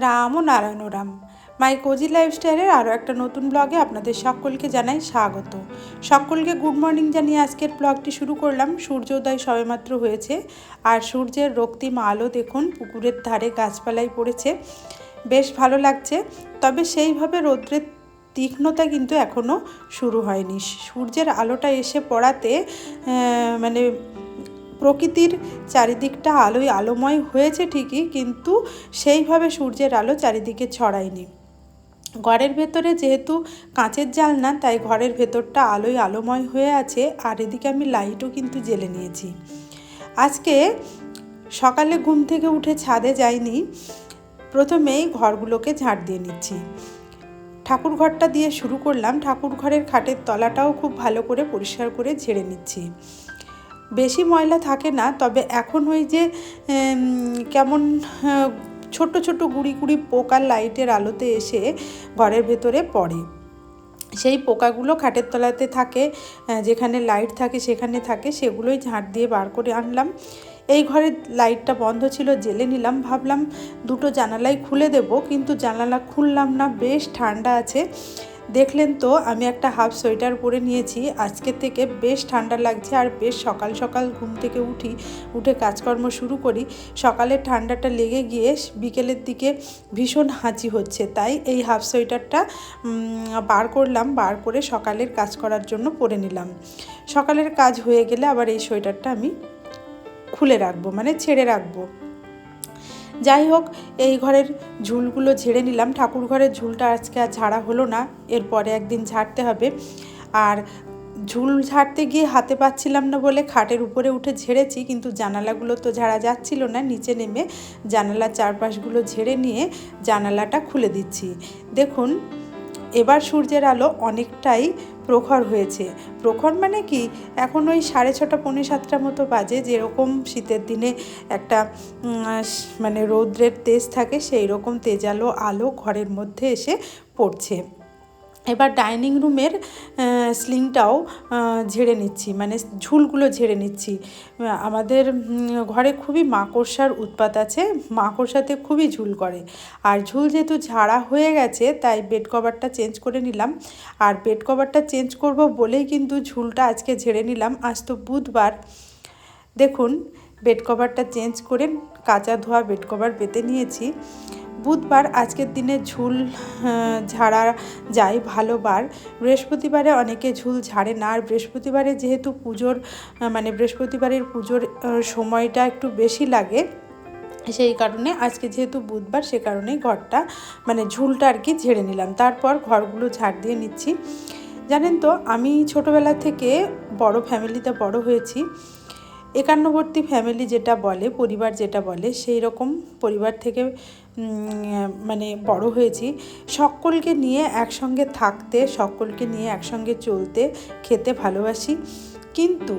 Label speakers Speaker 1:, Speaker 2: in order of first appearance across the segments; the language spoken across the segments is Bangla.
Speaker 1: রাম ও নারায়ণ রাম মাই কোজি লাইফস্টাইলের আরও একটা নতুন ব্লগে আপনাদের সকলকে জানাই স্বাগত। সকলকে গুড মর্নিং জানিয়ে আজকের ব্লগটি শুরু করলাম। সূর্যোদয় সবেমাত্র হয়েছে। আর সূর্যের রক্তিম আলো দেখুন, পুকুরের ধারে গাছপালায় পড়েছে। বেশ ভালো লাগছে। তবে সেইভাবে রৌদ্রের তীক্ষ্ণতা কিন্তু এখনও শুরু হয়নি। সূর্যের আলোটা এসে পড়াতে মানে প্রকৃতির চারিদিকটা আলোয় আলোময় হয়েছে ঠিকই, কিন্তু সেইভাবে সূর্যের আলো চারিদিকে ছড়ায়নি। ঘরের ভেতরে যেহেতু কাঁচের জালনা, তাই ঘরের ভেতরটা আলোয় আলোময় হয়ে আছে, আর এদিকে আমি লাইটও কিন্তু জ্বেলে নিয়েছি। আজকে সকালে ঘুম থেকে উঠে ছাদে যাইনি, প্রথমেই ঘরগুলোকে ঝাঁট দিয়ে নিচ্ছি। ঠাকুর ঘরটা দিয়ে শুরু করলাম, ঠাকুর ঘরের খাটের তলাটাও খুব ভালো করে পরিষ্কার করে ঝেড়ে নিচ্ছি। বেশি ময়লা থাকে না, তবে এখন ওই যে কেমন ছোট ছোট গুড়ি গুড়ি পোকার লাইটের আলোতে এসে ঘরের ভেতরে পড়ে। সেই পোকাগুলো খাটের তলাতে থাকে যেখানে লাইট থাকে সেখানে থাকে, সেগুলোই ঝাঁট দিয়ে বার করে আনলাম। এই ঘরের লাইটটা বন্ধ ছিল, জেলে নিলাম, ভাবলাম দুটো জানালাই খুলে দেব, কিন্তু জানালা খুললাম না, বেশ ঠান্ডা আছে। দেখলেন তো, আমি একটা হাফ সোয়েটার পরে নিয়েছি। আজকে থেকে বেশ ঠান্ডা লাগছে আর বেশ সকাল সকাল ঘুম থেকে উঠি, উঠে কাজকর্ম শুরু করি। সকালের ঠান্ডাটা লেগে গিয়ে বিকেলের দিকে ভীষণ হাঁচি হচ্ছে। তাই এই হাফ সোয়েটারটা বার করলাম, বার করে সকালের কাজ করার জন্য পরে নিলাম। সকালের কাজ হয়ে গেলে আবার এই সোয়েটারটা আমি খুলে রাখব মানে ছেড়ে রাখব। যাই হোক, এই ঘরের ঝুলগুলো ঝেড়ে নিলাম। ঠাকুর ঘরের ঝুলটা আজকে আর ঝাড়া হলো না, এরপরে একদিন ঝাড়তে হবে। আর ঝুল ঝাড়তে গিয়ে হাতে পাচ্ছিলাম না বলে খাটের উপরে উঠে ঝেড়েছি, কিন্তু জানালাগুলো তো ঝাড়া যাচ্ছিল না, নিচে নেমে জানালার চারপাশগুলো ঝেড়ে নিয়ে জানালাটা খুলে দিচ্ছি। দেখুন এবার সূর্যের আলো অনেকটাই প্রখর হয়েছে। প্রখর মানে কি? এখন ওই সাড়ে ছটা, পৌনে সাতটা মতো বাজে, যেরকম শীতের দিনে একটা মানে রৌদ্রের তেজ থাকে সেই রকম তেজালো আলো ঘরের মধ্যে এসে পড়ছে। এবার ডাইনিং রুমের স্লিংটাও ঝেড়ে নিচ্ছি মানে ঝুলগুলো ঝেড়ে নিচ্ছি। আমাদের ঘরে খুবই মাকড়সার উৎপাত আছে, মাকড়সাতে খুবই ঝুল করে। আর ঝুল যেহেতু ঝাড়া হয়ে গেছে, তাই বেড কভারটা চেঞ্জ করে নিলাম। আর বেড কভারটা চেঞ্জ করব বলেই কিন্তু ঝুলটা আজকে ঝেড়ে নিলাম। আজ তো বুধবার। দেখুন, বেড কভারটা চেঞ্জ করে কাঁচা ধোয়া বেড কভার পেতে নিয়েছি। বুধবার আজকের দিনে ঝুল ঝাড়া যায় ভালো বার। বৃহস্পতিবারে অনেকে ঝুল ঝাড়ে না। আর বৃহস্পতিবারে যেহেতু পুজোর মানে বৃহস্পতিবারের পুজোর সময়টা একটু বেশি লাগে, সেই কারণে আজকে যেহেতু বুধবার, সে কারণে ঘরটা মানে ঝুলটা আর কি ঝেড়ে নিলাম। তারপর ঘরগুলো ঝাড় দিয়ে নিচ্ছি। জানেন তো, আমি ছোটোবেলা থেকে বড় ফ্যামিলিতে বড় হয়েছি। একান্নবর্তী ফ্যামিলি যেটা বলে, পরিবার যেটা বলে, সেই রকম পরিবার থেকে মানে বড় হয়েছি। সকলকে নিয়ে একসঙ্গে থাকতে, সকলকে নিয়ে একসঙ্গে চলতে, খেতে ভালোবাসি। কিন্তু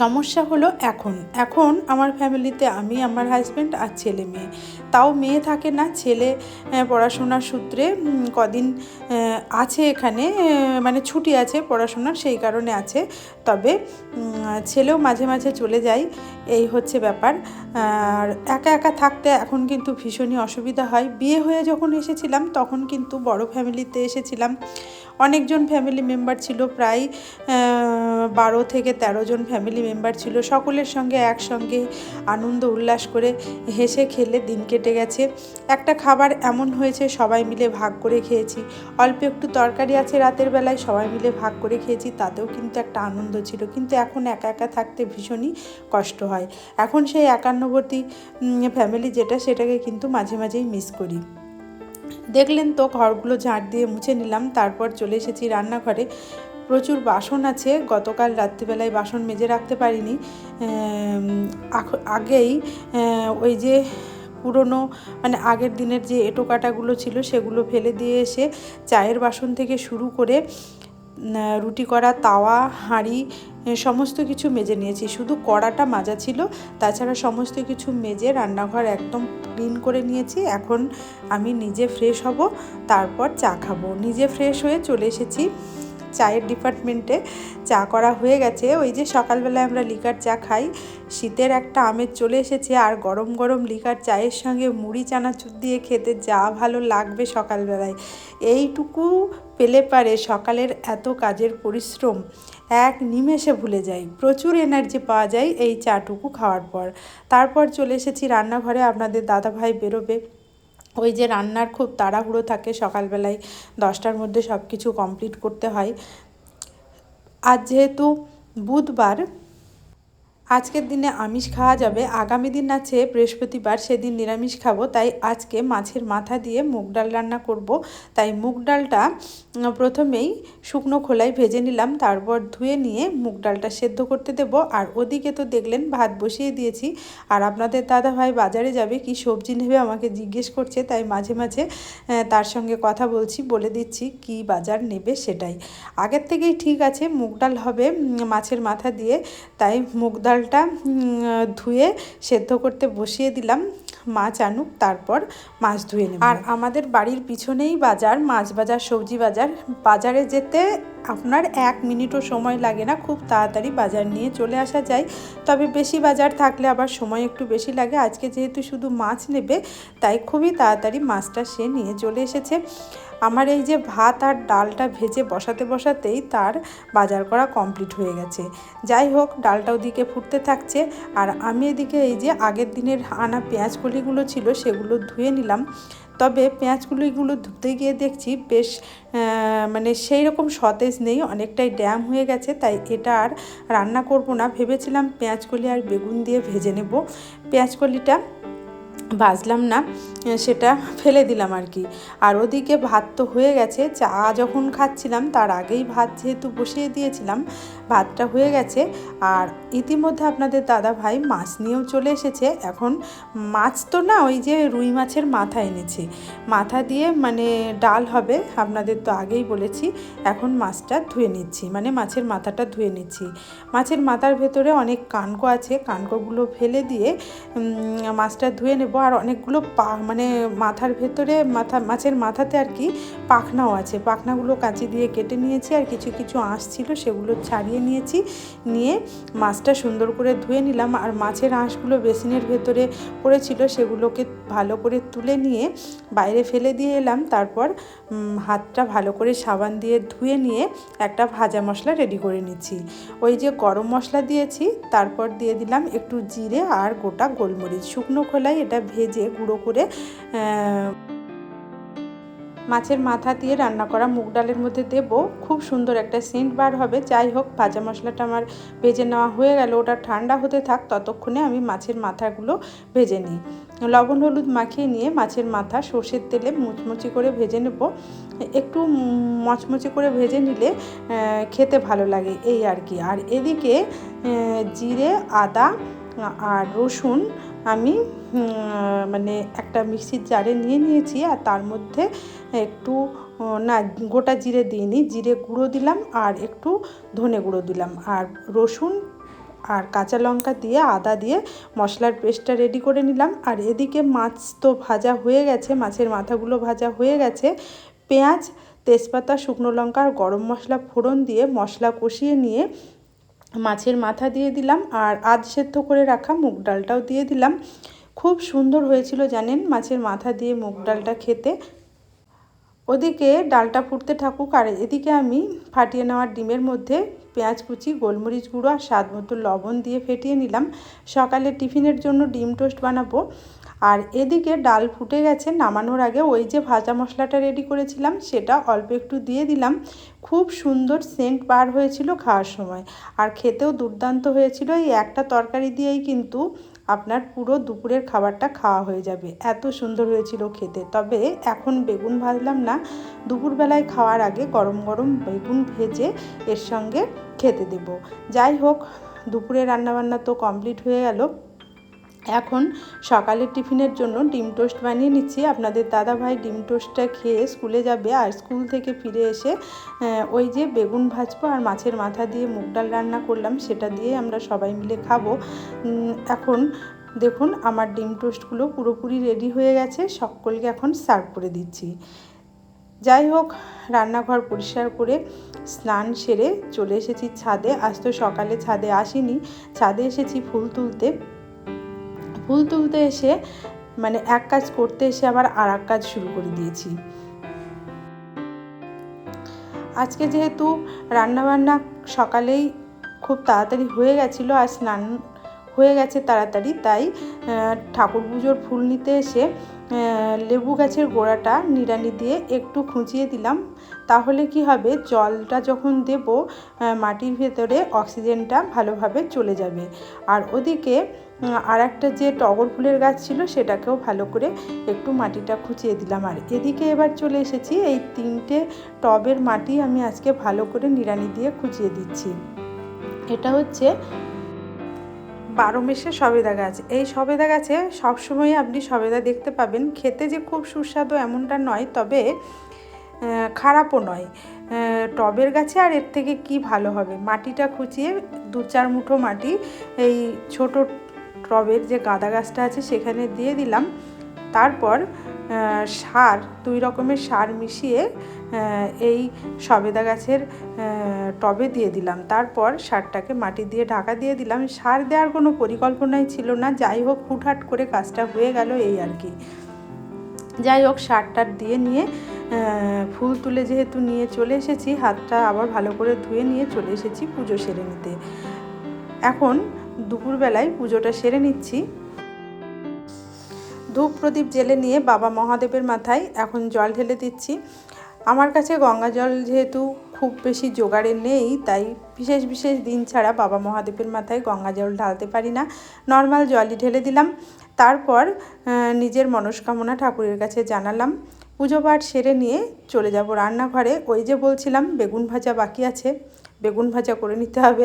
Speaker 1: সমস্যা হলো এখন। এখন আমার ফ্যামিলিতে আমি, আমার হাজব্যান্ড আর ছেলে মেয়ে। তাও মেয়ে থাকে না, ছেলে পড়াশোনার সূত্রে কদিন আছে এখানে মানে ছুটি আছে পড়াশোনার সেই কারণে আছে। তবে ছেলেও মাঝে মাঝে চলে যায়, এই হচ্ছে ব্যাপার। আর একা একা থাকতে এখন কিন্তু ভীষণই অসুবিধা হয়। বিয়ে হয়ে যখন এসেছিলাম, তখন কিন্তু বড় ফ্যামিলিতে এসেছিলাম। অনেকজন ফ্যামিলি মেম্বার ছিল প্রায় বারো থেকে তেরো জন ফ্যামিলি মেম্বার ছিল। সকলের সঙ্গে একসঙ্গে আনন্দ, উল্লাস করে হেসে খেলে দিন কেটে গেছে। একটা খাবার এমন হয়েছে, সবাই মিলে ভাগ করে খেয়েছি। অল্প একটু তরকারি আছে রাতের বেলায়, সবাই মিলে ভাগ করে খেয়েছি, তাতেও কিন্তু একটা আনন্দ ছিল। কিন্তু এখন একা একা থাকতে ভীষণই কষ্ট হয়। এখন সেই একান্নবর্তী ফ্যামিলি যেটা, সেটাকে কিন্তু মাঝে মাঝেই মিস করি। দেখলেন তো, ঘরগুলো ঝাঁট দিয়ে মুছে নিলাম। তারপর চলে এসেছি রান্নাঘরে। প্রচুর বাসন আছে। গতকাল রাত্রিবেলায় বাসন মেজে রাখতে পারিনি। আগেই ওই যে পুরনো মানে আগের দিনের যে এঁটো কাটাগুলো ছিল সেগুলো ফেলে দিয়ে এসে চায়ের বাসন থেকে শুরু করে রুটি করা, তাওয়া, হাঁড়ি সমস্ত কিছু মেজে নিয়েছি। শুধু কড়াটা মাজা ছিল, তাছাড়া সমস্ত কিছু মেজে রান্নাঘর একদম ক্লিন করে নিয়েছি। এখন আমি নিজে ফ্রেশ হব, তারপর চা খাব। নিজে ফ্রেশ হয়ে চলে এসেছি। চায়ের ডিপার্টমেন্টে চা করা হয়ে গেছে। ওই যে সকালবেলায় আমরা লিকার চা খাই, শীতের একটা আমেজ চলে এসেছে আর গরম গরম লিকার চায়ের সঙ্গে মুড়ি, চানাচুর দিয়ে খেতে যা ভালো লাগবে সকালবেলায়। এইটুকু পেলে পারে সকালের এত কাজের পরিশ্রম। এক নিমেষে ভুলে যাই, প্রচুর এনার্জি পাওয়া যায় এই চাটুকু খাওয়ার পর। তারপর চলে এসেছি রান্নাঘরে, আপনাদের দাদাভাই বেরোবে। ওই যে রান্নার খুব তাড়াহুড়ো থাকে সকালবেলায় দশটার মধ্যে সব কিছু কমপ্লিট করতে হয়। আর যেহেতু বুধবার, আজকের দিনে আমিষ খাওয়া যাবে। আগামী দিন আছে বৃহস্পতিবার সেদিন নিরামিষ খাব। তাই আজকে মাছের মাথা দিয়ে মুগ ডাল রান্না করব। তাই মুগ ডালটা প্রথমেই শুকনো খোলায় ভেজে নিলাম, তারপর ধুয়ে নিয়ে মুগ ডালটা সেদ্ধ করতে দেব। আর ওদিকে তো দেখলেন, ভাত বসিয়ে দিয়েছি। আর আপনাদের দাদা ভাই বাজারে যাবে, কি সবজি নেবে আমাকে জিজ্ঞেস করছে, তাই মাঝে মাঝে তার সঙ্গে কথা বলছি, বলে দিচ্ছি কি বাজার নেবে সেটাই। আগের থেকেই ঠিক আছে, মুগ ডাল হবে মাছের মাথা দিয়ে। তাই মুগ ডাল ডালটা ধুয়ে সেদ্ধ করতে বসিয়ে দিলাম। মাছ আনুক, তারপর মাছ ধুয়ে নেব। আর আমাদের বাড়ির পিছনেই বাজার, মাছ বাজার, সবজি বাজার। বাজারে যেতে আপনার এক মিনিটও সময় লাগে না, খুব তাড়াতাড়ি বাজার নিয়ে চলে আসা যায়। তবে বেশি বাজার থাকলে আবার সময় একটু বেশি লাগে। আজকে যেহেতু শুধু মাছ নেবে, তাই খুবই তাড়াতাড়ি মাছটা সে নিয়ে চলে এসেছে। আমার এই যে ভাত আর ডালটা ভেজে বসাতে বসাতেই তার বাজার করা কমপ্লিট হয়ে গেছে। যাই হোক, ডালটা ওদিকে ফুটতে থাকছে। আর আমি এদিকে এই যে আগের দিনের আনা পেঁয়াজ কলিগুলো ছিল, সেগুলো ধুয়ে নিলাম। তবে পেঁয়াজগুলিগুলো ধুতে গিয়ে দেখছি বেশ মানে সেই রকম সতেজ নেই, অনেকটাই ড্যাম হয়ে গেছে, তাই এটা আর রান্না করব না। ভেবেছিলাম পেঁয়াজকলি আর বেগুন দিয়ে ভেজে নেব। পেঁয়াজকলিটা বাজলাম না, সেটা ফেলে দিলাম আর কি। আর ওদিকে ভাত তো হয়ে গেছে, চা যখন খাচ্ছিলাম, তার আগেই ভাত যেহেতু বসিয়ে দিয়েছিলাম, ভাতটা হয়ে গেছে। আর ইতিমধ্যে আপনাদের দাদা ভাই মাছ নিয়েও চলে এসেছে। এখন মাছ তো না, ওই যে রুই মাছের মাথা এনেছে। মাথা দিয়ে মানে ডাল হবে, আপনাদের তো আগেই বলেছি। এখন মাছটা ধুয়ে নিচ্ছি মানে মাছের মাথাটা ধুয়ে নিচ্ছি। মাছের মাথার ভেতরে অনেক কানকো আছে, কানকোগুলো ফেলে দিয়ে মাছটা ধুয়ে নেব। আর অনেকগুলো পা মানে মাথার ভেতরে, মাথা, মাছের মাথাতে আর কি পাখনাও আছে। পাখনাগুলো কাঁচি দিয়ে কেটে নিয়েছি আর কিছু কিছু আঁশ ছিল সেগুলো ছাড়িয়ে নিয়েছি। নিয়ে মাছটা সুন্দর করে ধুয়ে নিলাম আর মাছের আঁশগুলো বেসিনের ভেতরে পড়েছিল সেগুলোকে ভালো করে তুলে নিয়ে বাইরে ফেলে দিয়ে এলাম। তারপর হাতটা ভালো করে সাবান দিয়ে ধুয়ে নিয়ে একটা ভাজা মশলা রেডি করে নিচ্ছি। ওই যে গরম মশলা দিয়েছি, তারপর দিয়ে দিলাম একটু জিরে আর গোটা গোলমরিচ। শুকনো খোলায় এটা ভেজে গুঁড়ো করে মাছের মাথা দিয়ে রান্না করা মুগ ডালের মধ্যে দেব। খুব সুন্দর একটা সেন্ট বার হবে। যাই হোক, ভাজা মশলাটা আমার ভেজে নেওয়া হয়ে গেল। ওটা ঠান্ডা হতে থাক, ততক্ষণে আমি মাছের মাথাগুলো ভেজে নিই। লবণ, হলুদ মাখিয়ে নিয়ে মাছের মাথা সর্ষের তেলে মুচমুচি করে ভেজে নেব। একটু মচমচি করে ভেজে নিলে খেতে ভালো লাগে এই আর কি। আর এদিকে জিরে, আদা, আর রসুন আমি মানে একটা মিক্সির জারে নিয়ে নিয়েছি আর তার মধ্যে একটু না, গোটা জিরে দিইনি জিরে গুঁড়ো দিলাম আর একটু ধনে গুঁড়ো দিলাম। আর রসুন আর কাঁচা লঙ্কা দিয়ে আদা দিয়ে মশলার পেস্টটা রেডি করে নিলাম। আর এদিকে মাছ তো ভাজা হয়ে গেছে, মাছের মাথাগুলো ভাজা হয়ে গেছে। পেঁয়াজ, তেজপাতা, শুকনো লঙ্কা আর গরম মশলা ফোড়ন দিয়ে মশলা কষিয়ে নিয়ে মাছের মাথা দিয়ে দিলাম আর আধ সেদ্ধ করে রাখা মুগ ডালটাও দিয়ে দিলাম। খুব সুন্দর হয়েছিল জানেন মাছের মাথা দিয়ে মুগ ডালটা খেতে। ওদিকে ডালটা ফুটতে থাকুক আর এদিকে আমি ফাটিয়ে নেওয়ার ডিমের মধ্যে পেঁয়াজ কুচি, গোলমরিচ গুঁড়ো আর স্বাদ মতো লবণ দিয়ে ফেটিয়ে নিলাম। সকালে টিফিনের জন্য ডিম টোস্ট বানাবো। আর এদিকে ডাল ফুটে গেছে নামানোর আগে ওই যে ভাজা মশলাটা রেডি করেছিলাম, সেটা অল্প একটু দিয়ে দিলাম। খুব সুন্দর সেন্ট বার হয়েছিল খাওয়ার সময়। আর খেতেও দুর্দান্ত হয়েছিল। এই একটা তরকারি দিয়েই কিন্তু আপনার পুরো দুপুরের খাবারটা খাওয়া হয়ে যাবে। এত সুন্দর হয়েছিল খেতে। তবে এখন বেগুন ভাজলাম না। দুপুরবেলায় খাওয়ার আগে গরম গরম বেগুন ভেজে এর সঙ্গে খেতে দেব। যাই হোক, দুপুরে রান্নাবান্না তো কমপ্লিট হয়ে গেল। এখন সকালের টিফিনের জন্য ডিম টোস্ট বানিয়ে নিচ্ছি। আপনাদের দাদা ভাই ডিম টোস্টটা খেয়ে স্কুলে যাবে আর স্কুল থেকে ফিরে এসে ওই যে বেগুন ভাজবো আর মাছের মাথা দিয়ে মুগ ডাল রান্না করলাম, সেটা দিয়ে আমরা সবাই মিলে খাব। এখন দেখুন আমার ডিম টোস্টগুলো পুরোপুরি রেডি হয়ে গেছে, সকলকে এখন সার্ভ করে দিচ্ছি। যাই হোক, রান্নাঘর পরিষ্কার করে স্নান সেরে চলে এসেছি ছাদে। আজ তো সকালে ছাদে আসিনি, ছাদে এসেছি ফুল তুলতে। ফুল তুলতে এসে মানে এক কাজ করতে এসে আবার আর এক কাজ শুরু করে দিয়েছি। আজকে যেহেতু রান্নাবান্না সকালেই খুব তাড়াতাড়ি হয়ে গেছিল আর স্নান হয়ে গেছে তাড়াতাড়ি, তাই ঠাকুর পুজোর ফুল নিতে এসে লেবু গাছের গোড়াটা নিড়ানি দিয়ে একটু খুঁচিয়ে দিলাম। তাহলে কি হবে? জলটা যখন দেব মাটির ভেতরে অক্সিজেনটা ভালোভাবে চলে যাবে। আর ওদিকে আর একটা যে টগর ফুলের গাছ ছিল সেটাকেও ভালো করে একটু মাটিটা খুঁচিয়ে দিলাম। আর এদিকে এবার চলে এসেছি, এই তিনটে টবের মাটি আমি আজকে ভালো করে নিড়ানি দিয়ে খুঁচিয়ে দিচ্ছি। এটা হচ্ছে বারো মেশে সবেদা গাছ। এই সবেদা গাছে সবসময় আপনি সবেদা দেখতে পাবেন। খেতে যে খুব সুস্বাদু এমনটা নয়, তবে খারাপও নয়। টবের গাছে আর এর থেকে কি ভালো হবে? মাটিটা খুঁচিয়ে দু চার মুঠো মাটি, এই ছোট টবের যে গাঁদা গাছটা আছে সেখানে দিয়ে দিলাম। তারপর সার, দুই রকমের সার মিশিয়ে এই সবেদা গাছের টবে দিয়ে দিলাম। তারপর সারটাকে মাটি দিয়ে ঢাকা দিয়ে দিলাম। সার দেওয়ার কোনো পরিকল্পনাই ছিল না। যাই হোক, হুটহাট করে কাজটা হয়ে গেল এই আর কি। যাই হোক সারটার দিয়ে নিয়ে ফুল তুলে যেহেতু নিয়ে চলে এসেছি, হাতটা আবার ভালো করে ধুয়ে নিয়ে চলে এসেছি পুজো সেরে নিতে। এখন দুপুরবেলায় পুজোটা সেরে নিচ্ছি। ধূপ প্রদীপ জেলে নিয়ে বাবা মহাদেবের মাথায় এখন জল ঢেলে দিচ্ছি। আমার কাছে গঙ্গা জল যেহেতু খুব বেশি জোগাড়ে নেই, তাই বিশেষ বিশেষ দিন ছাড়া বাবা মহাদেবের মাথায় গঙ্গা জল ঢালতে পারি না। নর্মাল জলই ঢেলে দিলাম। তারপর নিজের মনস্কামনা ঠাকুরের কাছে জানালাম। পুজো পাঠ সেরে নিয়ে চলে যাব রান্নাঘরে। ওই যে বলছিলাম, বেগুন ভাজা বাকি আছে। বেগুন ভাজা করে নিতে হবে।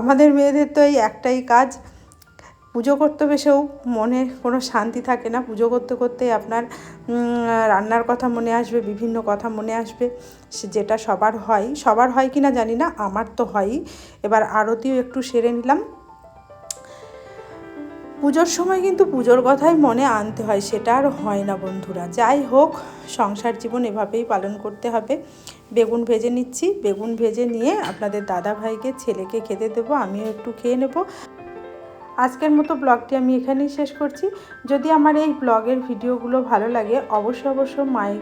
Speaker 1: আমাদের মেয়েদের তো এই একটাই কাজ। পুজো করতে বেশেও মনে কোনো শান্তি থাকে না। পুজো করতে করতে আপনার রান্নার কথা মনে আসবে, বিভিন্ন কথা মনে আসবে। যেটা সবার হয় সবার হয় কি না জানি না, আমার তো হয়ই। এবার আরতিও একটু সেরে নিলাম। পুজোর সময় কিন্তু পুজোর কথাই মনে আনতে হয়, সেটা আর হয় না বন্ধুরা। যাই হোক, সংসার জীবন এভাবেই পালন করতে হবে। বেগুন ভেজে নিচ্ছি। বেগুন ভেজে নিয়ে আপনাদের দাদা ভাইকে ছেলেকে খেতে দেবো, আমিও একটু খেয়ে নেব। আজকের মতো ব্লগটি আমি এখানেই শেষ করছি। যদি আমার এই ব্লগের ভিডিওগুলো ভালো লাগে, অবশ্যই অবশ্যই মাই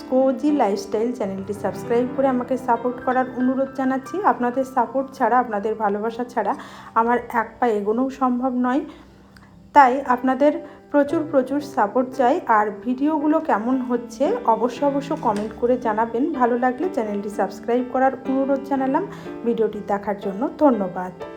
Speaker 1: স্কোজি লাইফস্টাইল চ্যানেলটি সাবস্ক্রাইব করে আমাকে সাপোর্ট করার অনুরোধ জানাচ্ছি। আপনাদের সাপোর্ট ছাড়া, আপনাদের ভালোবাসা ছাড়া আমার এক পা এগোনোও সম্ভব নয়। তাই আপনাদের প্রচুর প্রচুর সাপোর্ট চাই। আর ভিডিওগুলো কেমন হচ্ছে অবশ্য অবশ্য কমেন্ট করে জানাবেন। ভালো লাগলে চ্যানেলটি সাবস্ক্রাইব করার অনুরোধ জানালাম। ভিডিওটি দেখার জন্য ধন্যবাদ।